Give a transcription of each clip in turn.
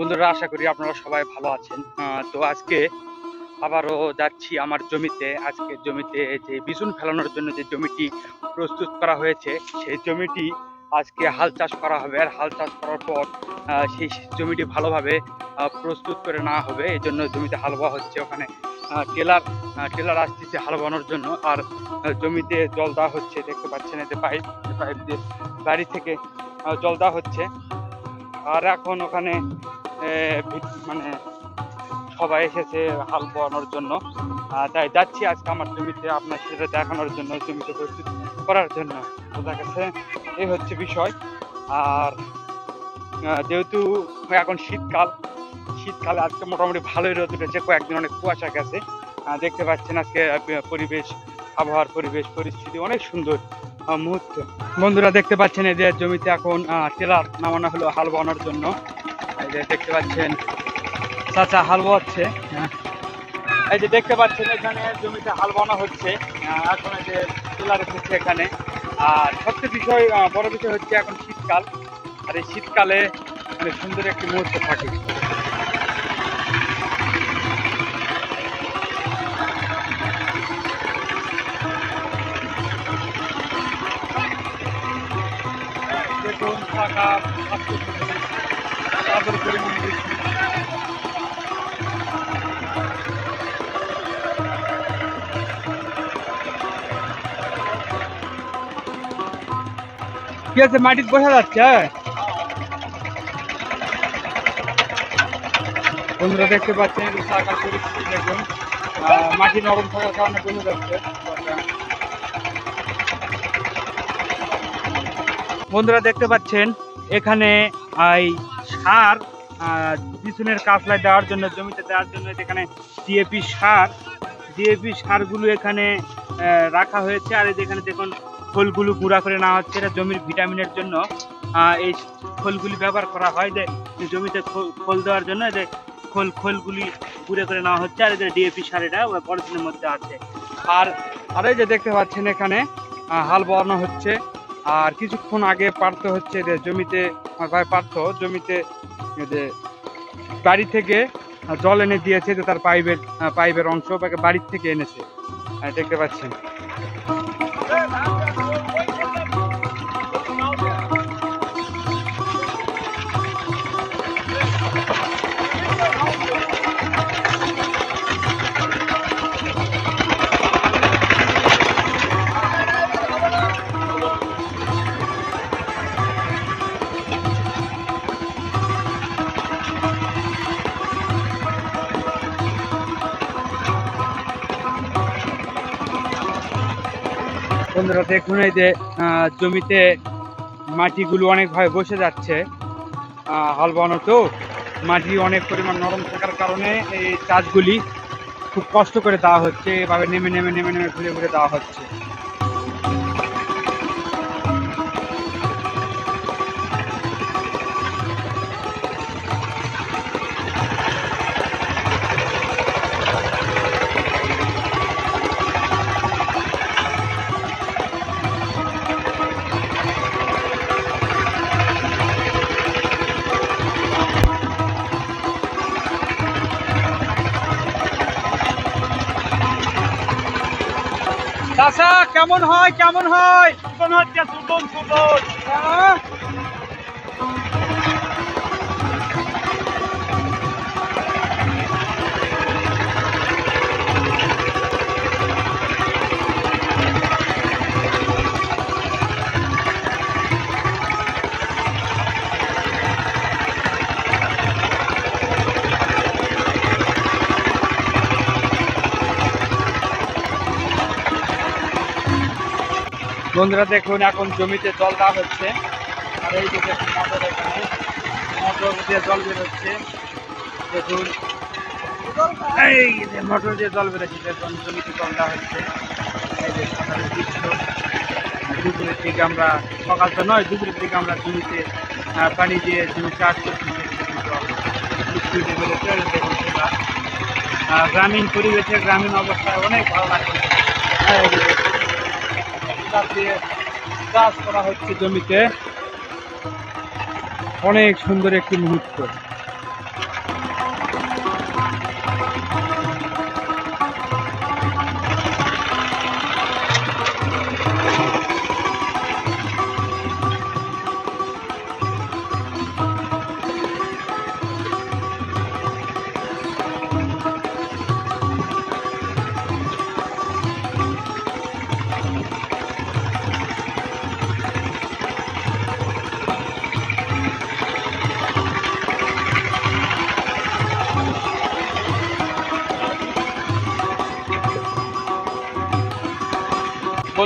বন্ধুরা, আশা করি আপনারা সবাই ভালো আছেন। তো আজকে আবারও যাচ্ছি আমার জমিতে। আজকে জমিতে যে বিচুন ফেলানোর জন্য যে জমিটি প্রস্তুত করা হয়েছে, সেই জমিটি আজকে হাল চাষ করা হবে। আর হাল চাষ করার পর সেই জমিটি ভালোভাবে প্রস্তুত করে নেওয়া হবে। এই জন্য জমিতে হাল বোয়া হচ্ছে ওখানে। টেলার টেলার আসতেছে হাল বোয়ানোর জন্য। আর জমিতে জল দেওয়া হচ্ছে। দেখতে পাচ্ছেন এতে পাইপ পাইপ দিয়ে বাড়ি থেকে জল দেওয়া হচ্ছে। আর এখন ওখানে মানে সবাই এসেছে হাল বোয়ানোর জন্য। তাই যাচ্ছি আজকে আমার জমিতে আপনার সেটা দেখানোর জন্য, জমিতে প্রস্তুত করার জন্য। বোঝা গেছে এই হচ্ছে বিষয়। আর যেহেতু এখন শীতকাল, শীতকালে আজকে মোটামুটি ভালোই রোদ উঠেছে, কয়েকদিন অনেক কুয়াশা গেছে। দেখতে পাচ্ছেন আজকে পরিবেশ, আবহাওয়ার পরিবেশ, পরিস্থিতি অনেক সুন্দর মুহূর্ত। বন্ধুরা দেখতে পাচ্ছেন এই যে জমিতে এখন টেলার নামানো হলো হাল বানানোর জন্য। যে দেখতে পাচ্ছেন, চাচা হাল বোয়াচ্ছে এই যে দেখতে পাচ্ছেন, এখানে জমিতে হাল বানা হচ্ছে। এখন এই যে টেলার এসেছে এখানে। আর সবচেয়ে বিষয় বড় বিষয় হচ্ছে এখন শীতকাল। আর এই শীতকালে মানে সুন্দর একটি মুহূর্ত থাকে। দেখুন, ফাঁকা তারপরে পরিমাণ কি আছে? মাটিতে বসা যাচ্ছে বন্ধুরা দেখতে পাচ্ছেন শাখার পরিস্থিতি দেখুন। মাটি নরম থাকার কারণে বসে যাচ্ছে। বন্ধুরা দেখতে পাচ্ছেন, এখানে এই সার বিছুনের কাঁচলায় দেওয়ার জন্য, জমিতে দেওয়ার জন্য এখানে ডিএপি সার ডিএপি সারগুলো এখানে রাখা হয়েছে। আর এখানে দেখুন খোলগুলো গুঁড়া করে নেওয়া হচ্ছে। এটা জমির ভিটামিনের জন্য। এই খোলগুলি ব্যবহার করা হয় যে জমিতে খোল- দেওয়ার জন্য। যে খোল খোলগুলি গুঁড়ে করে নেওয়া হচ্ছে। আর এদের ডিএপি সার এটা পলিথিনের মধ্যে আছে। আর আর যে দেখতে পাচ্ছেন এখানে হাল বোয়ানো হচ্ছে। আর কিছুক্ষণ আগে পার্থ হচ্ছে যে জমিতে আমার ভাই পারত জমিতে যে বাড়ি থেকে জল এনে দিয়েছে যে তার পাইপের পাইপের অংশ বাড়ির থেকে এনেছে। দেখতে পাচ্ছেন। বন্ধুরা দেখুন এই যে জমিতে মাটিগুলো অনেকভাবে বসে যাচ্ছে হাল বানো তো। মাটি অনেক পরিমাণ নরম থাকার কারণে এই চাষগুলি খুব কষ্ট করে দেওয়া হচ্ছে, এভাবে নেমে নেমে নেমে নেমে ঘুরে ঘুরে দেওয়া হচ্ছে। চাষা কেমন হয় কেমন হয়? সুতন হচ্ছে সুতন সুদন বন্ধুরা দেখুন, এখন জমিতে জল দেওয়া হচ্ছে। আর এই দেখুন মোটর দিয়ে জল বেরোচ্ছে দেখুন। এই মোটর দিয়ে জল বেরোচ্ছে দেখুন, জমিতে জল দেওয়া হচ্ছে। দুপুরের দিকে আমরা, সকাল তো নয়, দুপুরের দিকে আমরা জমিতে পানি দিয়ে জমি চাষ করছি। গ্রামীণ পরিবেশে গ্রামীণ অবস্থায় অনেক ভালো লাগছে। চাষ দিয়ে চাষ করা হচ্ছে জমিতে। অনেক সুন্দর একটি মুহূর্ত।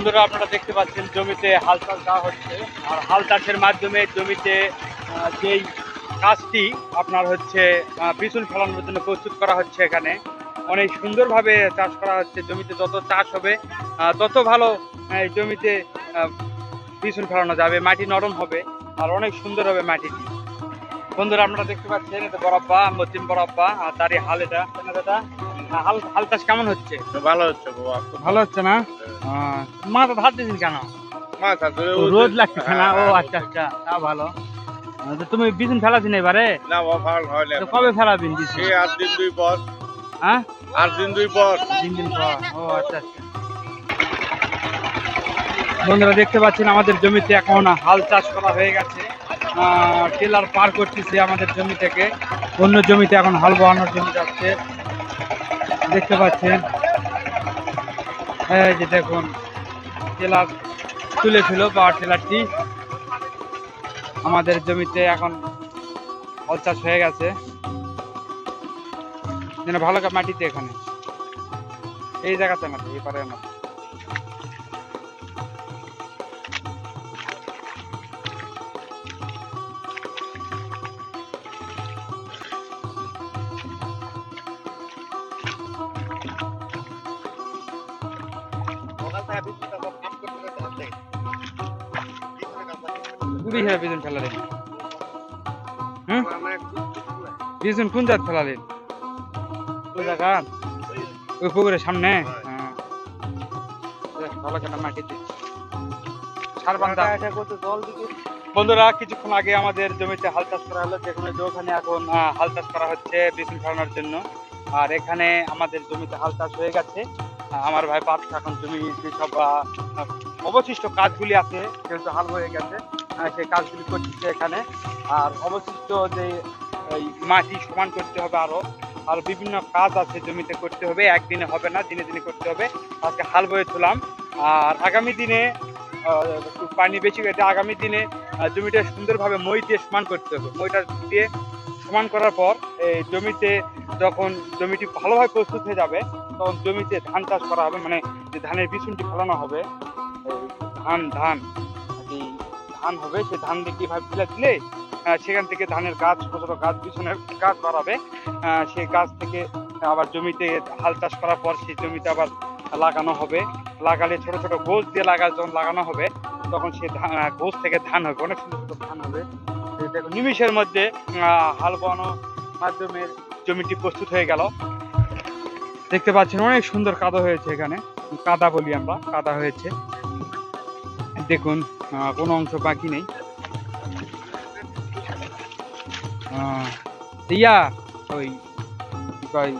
বন্ধুরা, আপনারা দেখতে পাচ্ছেন জমিতে হাল চাষ দেওয়া হচ্ছে। আর হাল চাষের মাধ্যমে জমিতে যেই কাজটি আপনার হচ্ছে বিচুন ফলানোর জন্য প্রস্তুত করা হচ্ছে এখানে। অনেক সুন্দরভাবে চাষ করা হচ্ছে জমিতে, যত চাষ হবে তত ভালো এই জমিতে বিচুন ফেলানো যাবে, মাটি নরম হবে, আর অনেক সুন্দর হবে মাটিটি। বন্ধুরা, আপনারা দেখতে পাচ্ছেন, এটা বরাব্বা মতিম বরাব্বা আর তারই হাল এটা। দাদা হাল হাল চাষ কেমন হচ্ছে? ভালো হচ্ছে বাবা ভালো হচ্ছে না? মাথা ধার দিয়েছেন কেন? মাথা রোদ লাগতেছে না ও আচ্ছা আচ্ছা তা ভালো। তুমি বিছুন ফেলাছি না এবারে? না বাবা ভালো হয় না কবে এই আট দিন দুই পর। হ্যাঁ? আট দিন দুই পর। তিন দিন পর। ও আচ্ছা আচ্ছা। বন্ধুরা দেখতে পাচ্ছেন আমাদের জমিতে এখন হাল চাষ করা হয়ে গেছে। টেলার পার করতেছে আমাদের জমি থেকে। অন্য জমিতে এখন হাল বহানোর জমি যাচ্ছে। দেখতে পাচ্ছেন। হ্যাঁ যে দেখুন, টেলার তুলেছিল পাওয়ার টেলারটি। আমাদের জমিতে এখন অচাষ চাষ হয়ে গেছে। যেন ভালো মাটিতে এখানে। এই জায়গাতে না এই পারে না কুড়ি হাজার বিজন ফেলালেন হুম? বিজন কোন জাত ফেলালেন ওই জায়গা ওই পুকুরের সামনে? হ্যাঁ। ভালো কাটা মাটিতে সার বান্ধা বন্ধুরা কিছুক্ষণ আগে আমাদের জমিতে হাল চাষ করা হলো যেখানে যেখানে এখন হাল চাষ করা হচ্ছে বিচুন ফেলানোর জন্য। আর এখানে আমাদের জমিতে হাল চাষ হয়ে গেছে। আমার ভাই পাচ্ছ এখন জমি আহ, অবশিষ্ট কাজগুলি আছে যেহেতু হাল হয়ে গেছে। সেই কাজগুলি করতেছে এখানে। আর অবশিষ্ট যে মাটি সমান করতে হবে আরও। আর বিভিন্ন কাজ আছে জমিতে করতে হবে। একদিনে হবে না, দিনে দিনে করতে হবে। আজকে হাল বয়ে তুলাম। আর আগামী দিনে পানি বেশি গেছে আগামী দিনে জমিটা সুন্দরভাবে মই দিয়ে সমান করতে হবে। মইটা দিয়ে সমান করার পর, এই জমিতে যখন জমিটি ভালোভাবে প্রস্তুত হয়ে যাবে, তখন জমিতে ধান চাষ করা হবে। মানে যে ধানের বিচুনটি ফলানো হবে ধান ধান। ধান হবে, সেই ধান দিয়ে কীভাবে ফেলে দিলে সেখান থেকে ধানের গাছ, ছোটো ছোটো গাছ বিছুনের গাছ বাড়াবে। সেই গাছ থেকে আবার জমিতে হাল চাষ করার পর সেই জমিতে আবার লাগানো হবে। লাগালে ছোট ছোট গোছ দিয়ে লাগা, যখন লাগানো হবে, তখন ধান গোছ থেকে ধান হবে, অনেক সুন্দর সুন্দর ধান হবে। দেখো, নিমিষের মধ্যে হাল বোয়ানোর মাধ্যমে জমিটি প্রস্তুত হয়ে গেল। দেখতে পাচ্ছেন, অনেক সুন্দর কাদা হয়েছে এখানে। কাদা বলি আমরা, কাদা হয়েছে। দেখুন কোনো অংশ বাকি নেই। ইয়া ওই কি কয়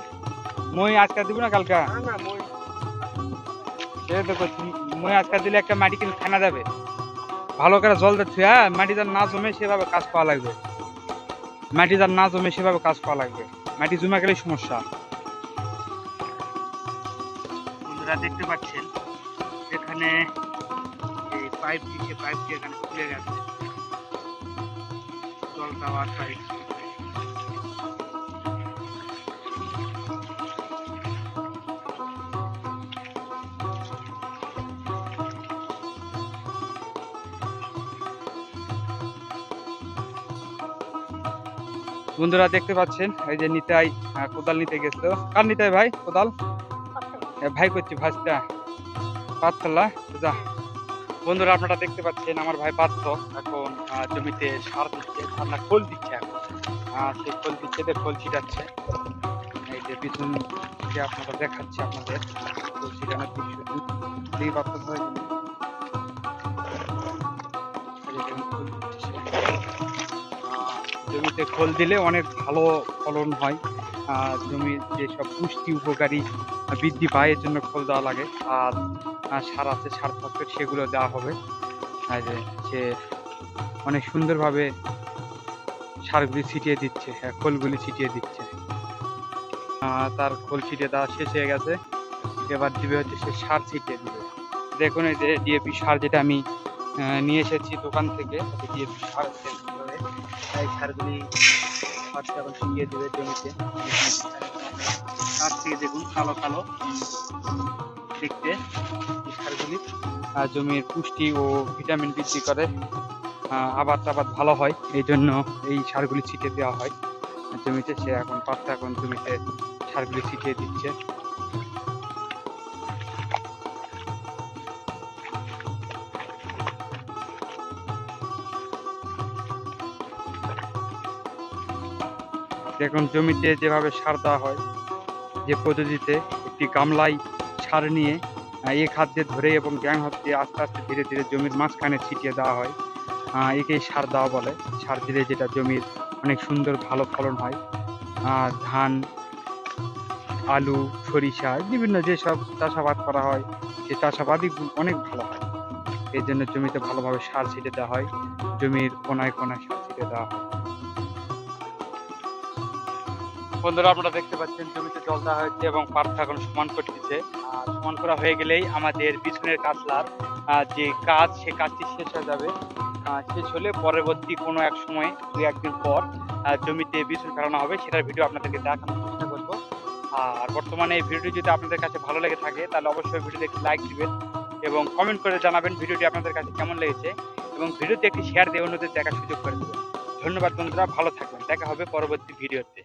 মই আজকে দিব না কালকা? তো মই। আজকে দিলে একটা মাটি কিন্তু খানা যাবে। ভালো করে জল দিচ্ছে হ্যাঁ মাটি যার না জমে সেভাবে কাজ পাওয়া লাগবে। মাটি যার না জমে সেভাবে কাজ পাওয়া লাগবে। মাটি জমে গেলে সমস্যা। বন্ধুরা দেখতে পাচ্ছেন এখানে পাইপ দিচ্ছে পাইপটি এখানে খুলে গেছে। জল দেওয়ার পাইপ বন্ধুরা দেখতে পাচ্ছেন এই যে নিতাই কোদাল নিতে গেছিল। কার নিতাই ভাই কোদাল? ভাই করছি ভাজটা পাতলা যা। বন্ধুরা আপনারা দেখতে পাচ্ছেন আমার ভাই পাত্র এখন জমিতে সার দিচ্ছে সার না খোল দিচ্ছে এখন। সে খোল দিচ্ছে খোল ছিটাচ্ছে। এই যে পিছন যে আপনারা দেখাচ্ছে আপনাদের খোল ছিটানোর দৃশ্য। সে। আহ, জমিতে খোল দিলে অনেক ভালো ফলন হয়। জমির যেসব পুষ্টি উপকারী বৃদ্ধি পায় এর জন্য খোল দেওয়া লাগে। আর সার আছে, সার ফসফেট সেগুলো দেওয়া হবে। আর যে সে অনেক সুন্দরভাবে সারগুলি ছিটিয়ে দিচ্ছে হ্যাঁ খোলগুলি ছিটিয়ে দিচ্ছে। তার খোল ছিটিয়ে দেওয়া শেষ হয়ে গেছে। এবার দিবে হচ্ছে সে সার ছিটিয়ে দিবে। দেখুন এই যে ডিএপি সার যেটা আমি নিয়ে এসেছি দোকান থেকে ডিএপি সার এই সারগুলি সারটা ছিটিয়ে দেবে জমিতে। থেকে দেখুন কালো কালো। দেখতে সারগুলি। জমির পুষ্টি ও ভিটামিন বৃদ্ধি করে। আবাদ টাবাদ ভালো হয়, এই জন্য এই সারগুলি ছিটিয়ে দেওয়া হয়। জমিতে সে এখন পাত্তা এখন জমিতে সারগুলি ছিটিয়ে দিচ্ছে। দেখুন জমিতে যেভাবে সার দেওয়া হয়, যে পদ্ধতিতে একটি গামলায় সার নিয়ে আহ, এক হাত দিয়ে ধরে এবং গ্যাং হাত দিয়ে আস্তে আস্তে ধীরে ধীরে জমির মাঝখানে ছিটিয়ে দেওয়া হয়। একেই সার দেওয়া বলে। সার দিলে যেটা জমির অনেক সুন্দর ভালো ফলন হয়। ধান আলু সরিষা বিভিন্ন যেসব চাষাবাদ করা হয় সেই চাষাবাদই অনেক ভালো হয়। এই জন্য জমিতে ভালোভাবে সার ছিটে দেওয়া হয়। জমির কোনায় কোনায় সার ছিটে দেওয়া হয়। বন্ধুরা আপনারা দেখতে পাচ্ছেন জমিতে জল দেওয়া হয়েছে এবং পাটটা এখন সমান করতেছে আর সমান করা হয়ে গেলেই আমাদের বিছুনের কাতলার আহ, যে কাজ সে কাজটি শেষ হয়ে যাবে। শেষ হলে পরবর্তী কোনো এক সময় দু একদিন পর জমিতে বিছুন ফেলানো হবে সেটার ভিডিও আপনাদেরকে দেখানোর চেষ্টা করব। আর বর্তমানে এই ভিডিওটি যদি আপনাদের কাছে ভালো লেগে থাকে তাহলে অবশ্যই ভিডিওতে একটি লাইক দিবেন এবং কমেন্ট করে জানাবেন ভিডিওটি আপনাদের কাছে কেমন লেগেছে এবং ভিডিওতে একটি শেয়ার দিয়ে অন্যদের দেখার সুযোগ করে দেবেন। ধন্যবাদ বন্ধুরা ভালো থাকবেন। দেখা হবে পরবর্তী ভিডিওতে